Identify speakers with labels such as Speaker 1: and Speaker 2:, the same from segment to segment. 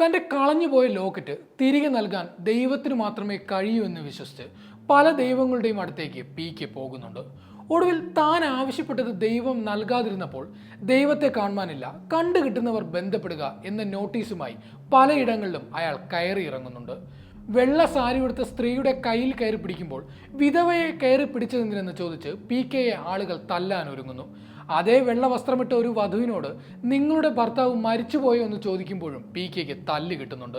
Speaker 1: തന്റെ കളഞ്ഞുപോയ ലോക്കറ്റ് തിരികെ നൽകാൻ ദൈവത്തിന് മാത്രമേ കഴിയൂ എന്ന് വിശ്വസിച്ച് പല ദൈവങ്ങളുടെയും അടുത്തേക്ക് പി കെ പോകുന്നുണ്ട്. ഒടുവിൽ താൻ ആവശ്യപ്പെട്ടത് ദൈവം നൽകാതിരുന്നപ്പോൾ ദൈവത്തെ കാണുവാനില്ല. കണ്ടു കിട്ടുന്നവർ ബന്ധപ്പെടുക എന്ന നോട്ടീസുമായി പലയിടങ്ങളിലും അയാൾ കയറി ഇറങ്ങുന്നുണ്ട്. വെള്ള സാരി ഉടുത്ത സ്ത്രീയുടെ കയ്യിൽ കയറി പിടിക്കുമ്പോൾ വിധവയെ കയറി പിടിച്ചതെന്തിനെന്ന് ചോദിച്ച് പി കെയെ ആളുകൾ തല്ലാൻ ഒരുങ്ങുന്നു. അതേ വെള്ള വസ്ത്രമിട്ട ഒരു വധുവിനോട് നിങ്ങളുടെ ഭർത്താവ് മരിച്ചുപോയോ എന്ന് ചോദിക്കുമ്പോഴും പി കെക്ക് തല്ല് കിട്ടുന്നുണ്ട്.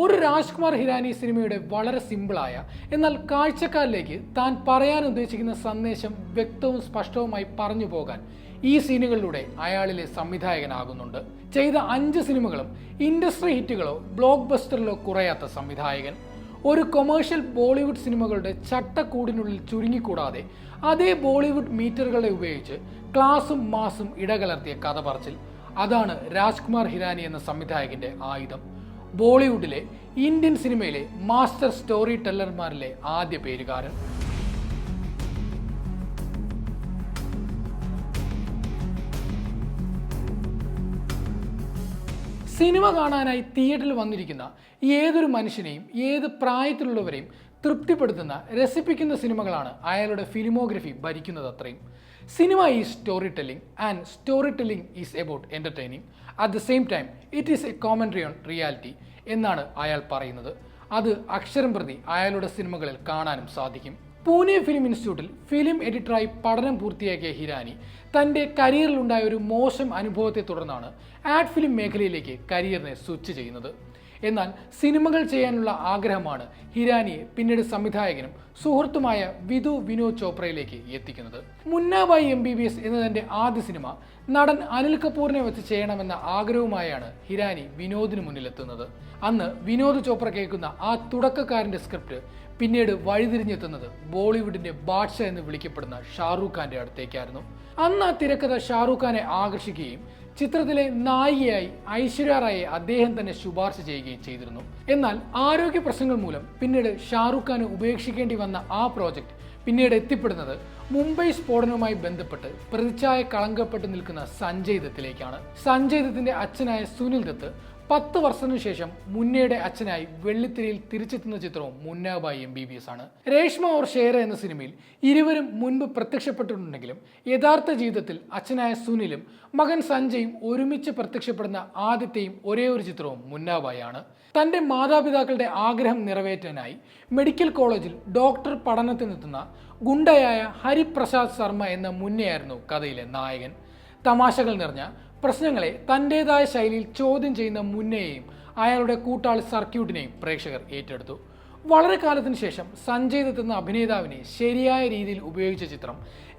Speaker 1: ഒരു രാജ്കുമാർ ഹിരാനി സിനിമയുടെ വളരെ സിമ്പിളായ എന്നാൽ കാഴ്ചക്കാരിലേക്ക് താൻ പറയാൻ ഉദ്ദേശിക്കുന്ന സന്ദേശം വ്യക്തവും സ്പഷ്ടവുമായി പറഞ്ഞു പോകാൻ ഈ സീനുകളിലൂടെ അയാളിലെ സംവിധായകനാകുന്നുണ്ട്. ചെയ്ത അഞ്ച് സിനിമകളും ഇൻഡസ്ട്രി ഹിറ്റുകളോ ബ്ലോക്ക് ബസ്റ്ററിലോ കുറയാത്ത സംവിധായകൻ. ഒരു കൊമേഴ്ഷ്യൽ ബോളിവുഡ് സിനിമകളുടെ ചട്ടക്കൂടിനുള്ളിൽ ചുരുങ്ങിക്കൂടാതെ അതേ ബോളിവുഡ് മീറ്ററുകളെ ഉപയോഗിച്ച് ക്ലാസും മാസും ഇടകലർത്തിയ കഥ പറച്ചിൽ. അതാണ് രാജ്കുമാർ ഹിരാനി എന്ന സംവിധായകന്റെ ആയുധം. ബോളിവുഡിലെ ഇന്ത്യൻ സിനിമയിലെ മാസ്റ്റർ സ്റ്റോറി ടെല്ലർമാരിലെ ആദ്യ പേരുകാരൻ. സിനിമ കാണാനായി തിയേറ്ററിൽ വന്നിരിക്കുന്ന ഏതൊരു മനുഷ്യനെയും ഏത് പ്രായത്തിലുള്ളവരെയും തൃപ്തിപ്പെടുത്തുന്ന രസിപ്പിക്കുന്ന സിനിമകളാണ് അയാളുടെ ഫിലിമോഗ്രഫി ഭരിക്കുന്നത് അത്രയും. Cinema is story telling and story telling is about entertaining at the same time it is a commentary on reality എന്നാണ് അയാൾ പറയുന്നത്. അത് അക്ഷരം പ്രതി അയാളുടെ സിനിമകളിൽ കാണാനും സാധിക്കും. പൂനെ ഫിലിം ഇൻസ്റ്റിറ്റ്യൂട്ടിൽ ഫിലിം എഡിറ്ററായി പഠനം പൂർത്തിയാക്കിയ ഹിരാനി തന്റെ കരിയറിലുണ്ടായ ഒരു മോശം അനുഭവത്തെ തുടർന്നാണ് ആഡ് ഫിലിം മേഖലയിലേക്ക് കരിയറിനെ സ്വിച്ച് ചെയ്യുന്നത്. എന്നാൽ സിനിമകൾ ചെയ്യാനുള്ള ആഗ്രഹമാണ് ഹിരാനിയെ പിന്നീട് സംവിധായകനും സുഹൃത്തുമായ വിധു വിനോദ് ചോപ്രയിലേക്ക് എത്തിക്കുന്നത്. Munnabhai M B B S എന്നതിന്റെ ആദ്യ സിനിമ നടൻ അനിൽ കപൂറിനെ വെച്ച് ചെയ്യണമെന്ന ആഗ്രഹവുമായാണ് ഹിരാനി വിനോദിന് മുന്നിലെത്തുന്നത്. അന്ന് വിനോദ് ചോപ്ര കേൾക്കുന്ന ആ തുടക്കക്കാരന്റെ സ്ക്രിപ്റ്റ് പിന്നീട് വഴിതിരിഞ്ഞെത്തുന്നത് ബോളിവുഡിന്റെ ബാദ്ഷ എന്ന് വിളിക്കപ്പെടുന്ന ഷാറൂഖ് ഖാന്റെ അടുത്തേക്കായിരുന്നു. അന്ന് ആ തിരക്കഥ ഷാറൂഖ് ഖാനെ ആകർഷിക്കുകയും ചിത്രത്തിലെ നായികയായി ഐശ്വര്യ റായെ അദ്ദേഹം തന്നെ ശുപാർശ ചെയ്യുകയും ചെയ്തിരുന്നു. എന്നാൽ ആരോഗ്യ പ്രശ്നങ്ങൾ മൂലം പിന്നീട് ഷാറൂഖ് ഖാന് ഉപേക്ഷിക്കേണ്ടി വന്ന ആ പ്രോജക്റ്റ് പിന്നീട് എത്തിപ്പെടുന്നത് മുംബൈ സ്ഫോടനവുമായി ബന്ധപ്പെട്ട് പ്രതിച്ഛായ കളങ്കപ്പെട്ട് നിൽക്കുന്ന സഞ്ജയ് ദത്തിലേക്കാണ് സഞ്ജയ് ദത്തിന്റെ അച്ഛനായ സുനിൽ ദത്ത് പത്ത് വർഷത്തിനു ശേഷം മുന്നയുടെ അച്ഛനായി വെള്ളിത്തിരയിൽ തിരിച്ചെത്തുന്ന ചിത്രവും Munnabhai M B B S ആണ്. രേഷ്മ ഓർ ഷേര എന്ന സിനിമയിൽ ഇരുവരും മുൻപ് പ്രത്യക്ഷപ്പെട്ടിട്ടുണ്ടെങ്കിലും യഥാർത്ഥ ജീവിതത്തിൽ അച്ഛനായ സുനിലും മകൻ സഞ്ജയും ഒരുമിച്ച് പ്രത്യക്ഷപ്പെടുന്ന ആദ്യത്തെയും ഒരേ ഒരു ചിത്രവും മുന്നാബായാണ് തന്റെ മാതാപിതാക്കളുടെ ആഗ്രഹം നിറവേറ്റാനായി മെഡിക്കൽ കോളേജിൽ ഡോക്ടർ പഠനത്തിനെത്തുന്ന ഗുണ്ടയായ ഹരിപ്രസാദ് ശർമ്മ എന്ന മുന്നയായിരുന്നു കഥയിലെ നായകൻ. തമാശകൾ നിറഞ്ഞ പ്രശ്നങ്ങളെ തന്റെതായ ശൈലിയിൽ ചോദ്യം ചെയ്യുന്ന മുന്നയെയും അയാളുടെ കൂട്ടാളി സർക്യൂട്ടിനെയും പ്രേക്ഷകർ ഏറ്റെടുത്തു. വളരെ കാലത്തിന് ശേഷം സഞ്ജയ് ദത്ത് എന്ന അഭിനേതാവിനെ ശരിയായ രീതിയിൽ ഉപയോഗിച്ച ചിത്രം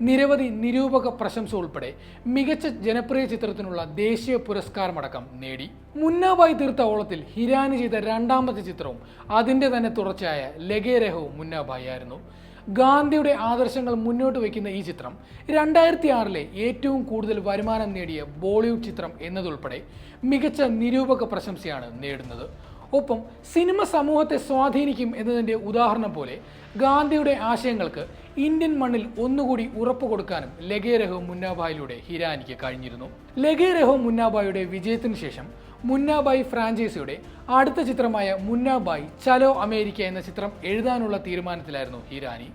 Speaker 1: നിരവധി നിരൂപക പ്രശംസ ഉൾപ്പെടെ മികച്ച ജനപ്രിയ ചിത്രത്തിനുള്ള ദേശീയ പുരസ്കാരമടക്കം നേടി. മുന്നാബായി തീർത്ത ഓളത്തിൽ ഹിരാനി ചെയ്ത രണ്ടാമത്തെ ചിത്രവും അതിന്റെ തന്നെ തുടർച്ചയായ ലഗേരഹവും മുന്നാബായി ആയിരുന്നു. ഗാന്ധിയുടെ ആദർശങ്ങൾ മുന്നോട്ട് വയ്ക്കുന്ന ഈ ചിത്രം രണ്ടായിരത്തി ആറിലെ ഏറ്റവും കൂടുതൽ വരുമാനം നേടിയ ബോളിവുഡ് ചിത്രം എന്നതുൾപ്പെടെ മികച്ച നിരൂപക പ്രശംസയാണ് നേടുന്നത്. ഒപ്പം സിനിമ സമൂഹത്തെ സ്വാധീനിക്കും എന്നതിന്റെ ഉദാഹരണം പോലെ ഗാന്ധിയുടെ ആശയങ്ങൾക്ക് ഇന്ത്യൻ മണ്ണിൽ ഒന്നുകൂടി ഉറപ്പ് കൊടുക്കാനും ലഗേരഹോ മുന്നാബായിലൂടെ ഹിരാനിക്ക് കഴിഞ്ഞിരുന്നു. ലഗേരഹോ മുന്നാബായുടെ വിജയത്തിന് ശേഷം മുന്നാബായി ഫ്രാഞ്ചൈസിയുടെ അടുത്ത ചിത്രമായ മുന്നാബായി ചലോ അമേരിക്ക എന്ന ചിത്രം എഴുതാനുള്ള തീരുമാനത്തിലായിരുന്നു ഹിരാനി.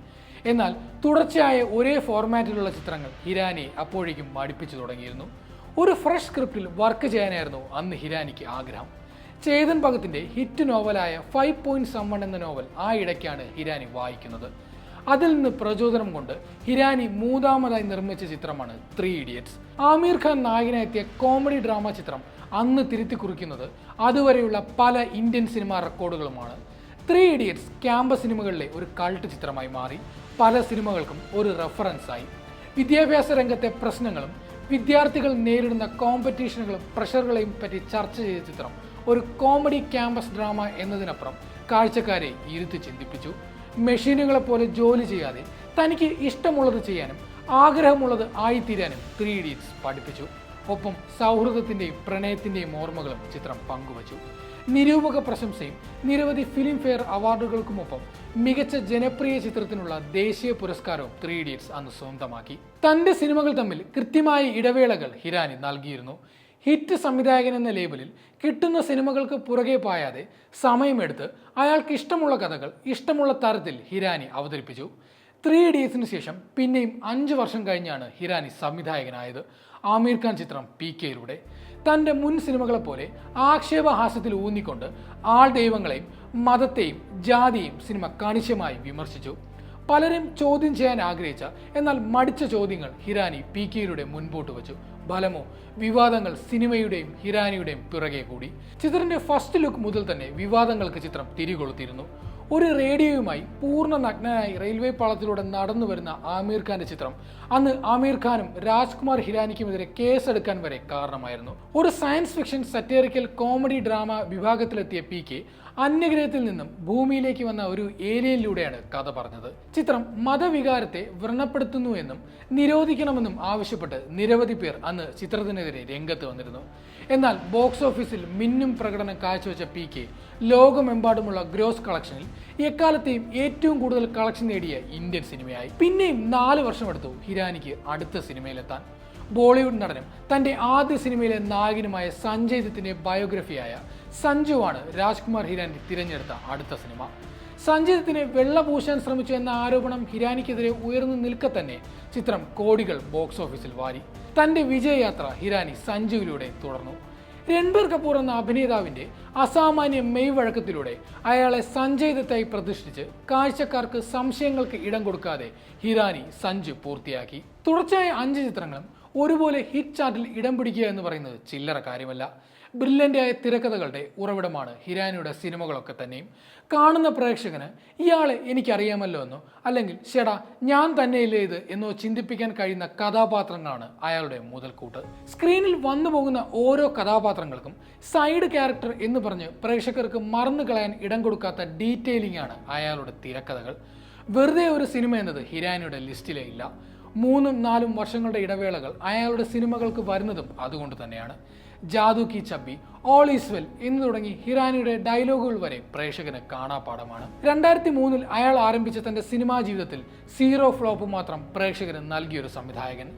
Speaker 1: എന്നാൽ തുടർച്ചയായ ഒരേ ഫോർമാറ്റിലുള്ള ചിത്രങ്ങൾ ഹിരാനിയെ അപ്പോഴേക്കും മടുപ്പിച്ചു തുടങ്ങിയിരുന്നു. ഒരു ഫ്രഷ് സ്ക്രിപ്റ്റിൽ വർക്ക് ചെയ്യാനായിരുന്നു അന്ന് ഹിരാനിക്ക് ആഗ്രഹം. ചേതൻ ഭഗത്തിന്റെ ഹിറ്റ് നോവലായ ഫൈവ് പോയിന്റ് സമ്മൺ എന്ന നോവൽ ആ ഇടയ്ക്കാണ് ഹിരാനി വായിക്കുന്നത്. അതിൽ നിന്ന് പ്രചോദനം കൊണ്ട് ഹിരാനി മൂന്നാമതായി നിർമ്മിച്ച ചിത്രമാണ് ത്രീ ഇഡിയറ്റ്സ് ആമീർ ഖാൻ നായകനെത്തിയ കോമഡി ഡ്രാമ ചിത്രം അന്ന് തിരുത്തി കുറിക്കുന്നത് അതുവരെയുള്ള പല ഇന്ത്യൻ സിനിമാ റെക്കോർഡുകളുമാണ്. ത്രീ ഇഡിയറ്റ്സ് ക്യാമ്പസ് സിനിമകളിലെ ഒരു കൾട്ട് ചിത്രമായി മാറി. പല സിനിമകൾക്കും ഒരു റെഫറൻസായി വിദ്യാഭ്യാസ രംഗത്തെ പ്രശ്നങ്ങളും വിദ്യാർത്ഥികൾ നേരിടുന്ന കോമ്പറ്റീഷനുകളും പ്രഷറുകളെയും പറ്റി ചർച്ച ചെയ്ത ചിത്രം ഒരു കോമഡി ക്യാമ്പസ് ഡ്രാമ എന്നതിനപ്പുറം കാഴ്ചക്കാരെ ഇരുത്തി ചിന്തിപ്പിച്ചു. മെഷീനുകളെ പോലെ ജോലി ചെയ്യാതെ തനിക്ക് ഇഷ്ടമുള്ളത് ചെയ്യാനും ആഗ്രഹമുള്ളത് ആയിത്തീരാനും ത്രീ ഇഡിയറ്റ്സ് പഠിപ്പിച്ചു. ഒപ്പം സൗഹൃദത്തിന്റെയും പ്രണയത്തിന്റെയും ഓർമ്മകളും ചിത്രം പങ്കുവച്ചു. നിരൂപക പ്രശംസയും നിരവധി ഫിലിം ഫെയർ അവാർഡുകൾക്കുമൊപ്പം മികച്ച ജനപ്രിയ ചിത്രത്തിനുള്ള ദേശീയ പുരസ്കാരവും ത്രീ ഇഡിയറ്റ്സ് അന്ന് സ്വന്തമാക്കി. തന്റെ സിനിമകൾ തമ്മിൽ കൃത്യമായ ഇടവേളകൾ ഹിരാനി നൽകിയിരുന്നു. ഹിറ്റ് സംവിധായകൻ എന്ന ലേബലിൽ കിട്ടുന്ന സിനിമകൾക്ക് പുറകെ പായാതെ സമയമെടുത്ത് അയാൾക്ക് ഇഷ്ടമുള്ള കഥകൾ ഇഷ്ടമുള്ള തരത്തിൽ ഹിരാനി അവതരിപ്പിച്ചു. ത്രീ ഇഡിയറ്റ്സിന് ശേഷം പിന്നെയും അഞ്ച് വർഷം കഴിഞ്ഞാണ് ഹിരാനി സംവിധായകനായത്. ആമീർ ഖാൻ ചിത്രം പി കെയിലൂടെ തന്റെ മുൻ സിനിമകളെ പോലെ ആക്ഷേപഹാസ്യത്തിൽ ഊന്നിക്കൊണ്ട് ആൾ ദൈവങ്ങളെയും മതത്തെയും ജാതിയെയും സിനിമ കണിശമായി വിമർശിച്ചു. പലരും ചോദ്യം ചെയ്യാൻ ആഗ്രഹിച്ച എന്നാൽ മടിച്ച ചോദ്യങ്ങൾ ഹിരാനി പി കെയിലൂടെ മുൻപോട്ട് വെച്ചു. ഫലമോ വിവാദങ്ങൾ സിനിമയുടെയും ഹിരാനിയുടെയും പിറകെ കൂടി. ചിത്രത്തിന്റെ ഫസ്റ്റ് ലുക്ക് മുതൽ തന്നെ വിവാദങ്ങൾക്ക് ചിത്രം തിരികൊളുത്തിയിരുന്നു. ഒരു റേഡിയോയുമായി പൂർണ നഗ്നനായി റെയിൽവേ പാളത്തിലൂടെ നടന്നു വരുന്ന ആമീർ ഖാന്റെ ചിത്രം അന്ന് ആമീർ ഖാനും രാജ്കുമാർ ഹിരാനിക്കുമെതിരെ കേസെടുക്കാൻ വരെ കാരണമായിരുന്നു. ഒരു science fiction satirical comedy drama വിഭാഗത്തിലെത്തിയ P K അന്യഗ്രഹത്തിൽ നിന്നും ഭൂമിയിലേക്ക് വന്ന ഒരു ഏലിയനിലൂടെയാണ് കഥ പറഞ്ഞത്. ചിത്രം മതവികാരത്തെ വ്രണപ്പെടുത്തുന്നു എന്നും നിരോധിക്കണമെന്നും ആവശ്യപ്പെട്ട് നിരവധി പേർ അന്ന് ചിത്രത്തിനെതിരെ രംഗത്ത് വന്നിരുന്നു. എന്നാൽ ബോക്സ് ഓഫീസിൽ മിന്നും പ്രകടനം കാഴ്ചവെച്ച പി കെ ലോകമെമ്പാടുമുള്ള ഗ്രോസ് കളക്ഷനിൽ എക്കാലത്തെയും ഏറ്റവും കൂടുതൽ കളക്ഷൻ നേടിയ ഇന്ത്യൻ സിനിമയായി. പിന്നെയും നാല് വർഷമെടുത്തു ഹിരാനിക്ക് അടുത്ത സിനിമയിലെത്താൻ. ബോളിവുഡ് നടനും തന്റെ ആദ്യ സിനിമയിലെ നായകനുമായ സഞ്ജയ് ദത്തിന്റെ ബയോഗ്രഫിയായ സഞ്ജുവാണ് രാജ്കുമാർ ഹിരാനി തിരഞ്ഞെടുത്ത അടുത്ത സിനിമ. സഞ്ജിതത്തിന് വെള്ള പൂശാൻ ശ്രമിച്ചു എന്ന ആരോപണം ഹിരാനിക്കെതിരെ ഉയർന്നു നിൽക്കെ തന്നെ ചിത്രം കോടികൾ ബോക്സ് ഓഫീസിൽ വാരി. തന്റെ വിജയയാത്ര ഹിരാനി സഞ്ജുവിലൂടെ തുടർന്നു. രൺബീർ കപൂർ എന്ന അഭിനേതാവിന്റെ അസാമാന്യ മെയ് വഴക്കത്തിലൂടെ അയാളെ സഞ്ജയ് ദത്തായി പ്രതിഷ്ഠിച്ച് കാഴ്ചക്കാർക്ക് സംശയങ്ങൾക്ക് ഇടം കൊടുക്കാതെ ഹിരാനി സഞ്ജു പൂർത്തിയാക്കി. തുടർച്ചയായ അഞ്ച് ചിത്രങ്ങളും ഒരുപോലെ ഹിറ്റ് ചാർട്ടിൽ ഇടം പിടിക്കുക എന്ന് പറയുന്നത് ചില്ലറ കാര്യമല്ല. ബ്രില്യന്റായ തിരക്കഥകളുടെ ഉറവിടമാണ് ഹിരാനിയുടെ സിനിമകളൊക്കെ തന്നെയും. കാണുന്ന പ്രേക്ഷകന് ഇയാളെ എനിക്കറിയാമല്ലോ എന്നോ അല്ലെങ്കിൽ ചേടാ ഞാൻ തന്നെയല്ലേ ഇത് എന്നോ ചിന്തിപ്പിക്കാൻ കഴിയുന്ന കഥാപാത്രങ്ങളാണ് അയാളുടെ മുതൽക്കൂട്ട്. സ്ക്രീനിൽ വന്നു പോകുന്ന ഓരോ കഥാപാത്രങ്ങൾക്കും സൈഡ് ക്യാരക്ടർ എന്ന് പറഞ്ഞ് പ്രേക്ഷകർക്ക് മറന്നു കളയാൻ ഇടം കൊടുക്കാത്ത ഡീറ്റെയിലിംഗ് ആണ് അയാളുടെ തിരക്കഥകൾ. വെറുതെ ഒരു സിനിമ എന്നത് ഹിരാനിയുടെ ലിസ്റ്റിലേ ഇല്ല. മൂന്നും നാലും വർഷങ്ങളുടെ ഇടവേളകൾ അയാളുടെ സിനിമകൾക്ക് വരുന്നതും അതുകൊണ്ട് തന്നെയാണ്. ജാദു കി ചബ്ബി ഓൾ ഈസ് വെൽ എന്ന് തുടങ്ങി ഹിറാനിയുടെ ഡയലോഗുകൾ വരെ പ്രേക്ഷകന് കാണാപ്പാടമാണ് രണ്ടായിരത്തി മൂന്നിൽ അയാൾ ആരംഭിച്ച തന്റെ സിനിമാ ജീവിതത്തിൽ സീറോ ഫ്ലോപ്പ് മാത്രം പ്രേക്ഷകന് നൽകിയൊരു സംവിധായകൻ.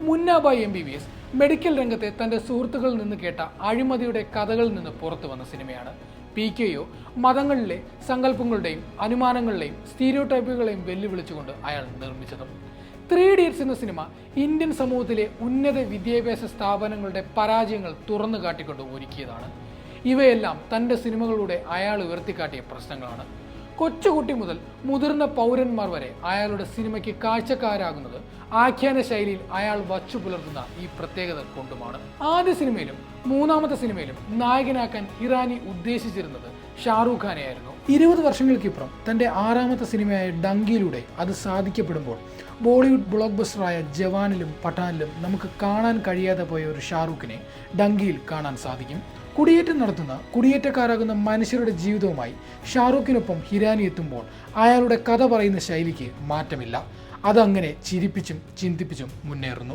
Speaker 1: Munnabhai M B B S medical രംഗത്തെ തന്റെ സുഹൃത്തുക്കളിൽ നിന്ന് കേട്ട അഴിമതിയുടെ കഥകളിൽ നിന്ന് പുറത്തു വന്ന സിനിമയാണ്. പി കെയോ മതങ്ങളിലെ സങ്കല്പങ്ങളുടെയും അനുമാനങ്ങളുടെയും സ്റ്റീരിയോടൈപ്പുകളെയും വെല്ലുവിളിച്ചുകൊണ്ട് അയാൾ നിർമ്മിച്ചതും. ത്രീ ഇഡിയറ്റ്സ് എന്ന സിനിമ ഇന്ത്യൻ സമൂഹത്തിലെ ഉന്നത വിദ്യാഭ്യാസ സ്ഥാപനങ്ങളുടെ പരാജയങ്ങൾ തുറന്നു കാട്ടിക്കൊണ്ട് ഒരുക്കിയതാണ്. ഇവയെല്ലാം തന്റെ സിനിമകളിലൂടെ അയാൾ ഉയർത്തിക്കാട്ടിയ പ്രശ്നങ്ങളാണ്. കൊച്ചുകുട്ടി മുതൽ മുതിർന്ന പൗരന്മാർ വരെ അയാളുടെ സിനിമയ്ക്ക് കാഴ്ചക്കാരാകുന്നത് ആഖ്യാന ശൈലിയിൽ അയാൾ വച്ചു പുലർത്തുന്ന ഈ പ്രത്യേകത കൊണ്ടുമാണ്. ആദ്യ സിനിമയിലും മൂന്നാമത്തെ സിനിമയിലും നായകനാക്കാൻ ഇറാനി ഉദ്ദേശിച്ചിരുന്നത് ഷാറൂഖ് ഖാനെയായിരുന്നു ഇരുപത് വർഷങ്ങൾക്കിപ്പുറം തന്റെ ആറാമത്തെ സിനിമയായ ഡങ്കിയിലൂടെ അത് സാധിക്കപ്പെടുമ്പോൾ ബോളിവുഡ് ബ്ലോക്ക് ബസ്റ്ററായ ജവാനിലും പഠാനിലും നമുക്ക് കാണാൻ കഴിയാതെ പോയ ഒരു ഷാറൂഖിനെ ഡങ്കിയിൽ കാണാൻ സാധിക്കും. കുടിയേറ്റം നടത്തുന്ന കുടിയേറ്റക്കാരാകുന്ന മനുഷ്യരുടെ ജീവിതവുമായി ഷാറൂഖിനൊപ്പം ഹിരാനി എത്തുമ്പോൾ അയാളുടെ കഥ പറയുന്ന ശൈലിക്ക് മാറ്റമില്ല. അതങ്ങനെ ചിരിപ്പിച്ചും ചിന്തിപ്പിച്ചും മുന്നേറുന്നു.